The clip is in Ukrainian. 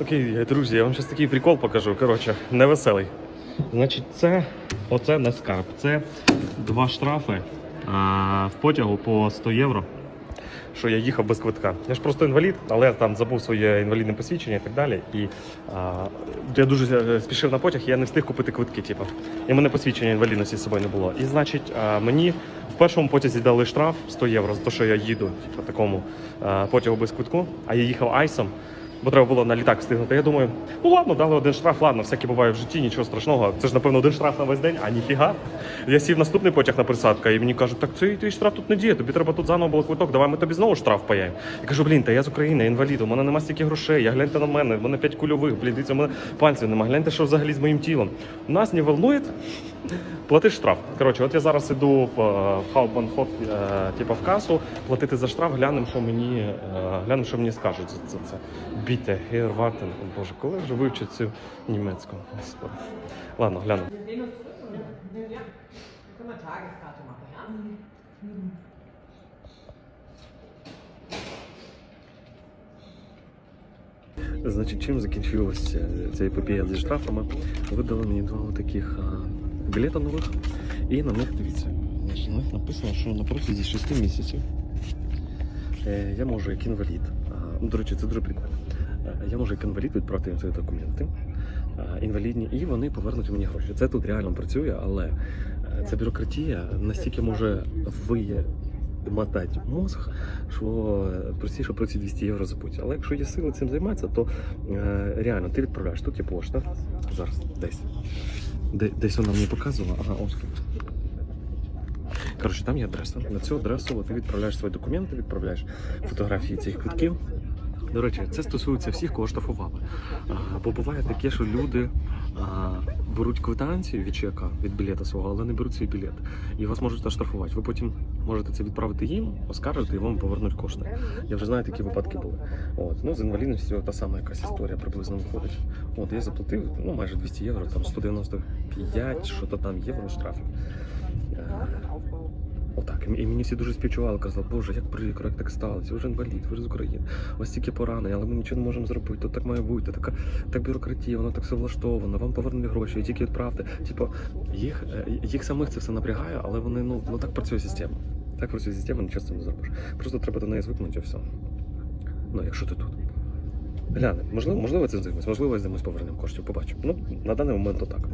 Окей, друзі, я вам зараз такий прикол покажу. Коротше, невеселий. Значить, це оце не скарб. Це два штрафи а, в потягу по 100 євро. Що я їхав без квитка. Я ж просто інвалід, але я там забув своє інвалідне посвідчення і так далі. І а, я дуже е, спішив на потяг, і я не встиг купити квитки. Типу. І мене посвідчення інвалідності з собою не було. І значить, а, мені в першому потязі дали штраф 100 євро за те, що я їду типу, такому а, потягу без квитку, а я їхав айсом. Бо треба було на літак встигнути. Я думаю, ну ладно, дали один штраф, ладно, всяке буває в житті, нічого страшного. Це ж, напевно, один штраф на весь день, а ніфіга. Я сів наступний потяг на присадка, і мені кажуть, так цей твій штраф тут не діє, тобі треба тут заново було квиток, давай ми тобі знову штраф паяємо. Я кажу, блін, та я з України, інвалід, у мене нема стільки грошей, я гляньте на мене, в мене п'ять кульових, блін, дивіться, у мене пальців нема, гляньте, що взагалі з моїм тілом. Нас не волнує, плати штраф. Коротше, от я зараз іду в, е, в типу в касу, платити за штраф, глянемо, що мені, е, глянемо, що мені скажуть за це. Біте, гейрвартен. Боже, коли вже вивчу цю німецьку? Господи. Ладно, ja? Значить, чим закінчилася ця епопея зі штрафами? Видали мені два таких білета нових, і на них дивіться. На них написано, що на протязі 6 місяців е, я можу як інвалід. Ну, до речі, це дуже прикольно. Е, Я можу як інвалід відправити їм ці документи інвалідні, і вони повернуть мені гроші. Це тут реально працює, але е, ця бюрократія настільки може вимотати мозг, що простіше про ці 200 євро забудь. Але якщо є сили цим займатися, то реально ти відправляєш. Тут є пошта. Зараз десь. Де, десь вона мені показувала. Ага, ось. Коротше, там є адреса. На цю адресу ти відправляєш свої документи, відправляєш фотографії цих квитків. До речі, це стосується всіх, кого штрафували. Бо буває таке, що люди беруть квитанцію від чека, від білета свого, але не беруть свій білет. І вас можуть оштрафувати. Ви потім можете це відправити їм, оскаржити і вам повернуть кошти. Я вже знаю, такі випадки були. От. Ну, з інвалідністю та сама якась історія приблизно виходить. От я заплатив ну, майже 200 євро, там 195, що то там євро штрафів. Отак, і мені всі дуже співчували, казали, боже, як прикро, як так сталося, ви ж інвалід, ви з України, у вас стільки поранень, але ми нічого не можемо зробити, то так має бути, така так бюрократія, воно так все влаштовано, вам повернули гроші, і тільки відправте. Типу, їх, е, їх самих це все напрягає, але вони ну, ну так працює система. Так працює система, нічого з цим не зробиш. Просто треба до неї звикнути і все. Ну, якщо ти тут. Гляне, можливо, можливо, це здивимось, можливо, здимось повернемо коштів, побачимо. Ну, на даний момент то так.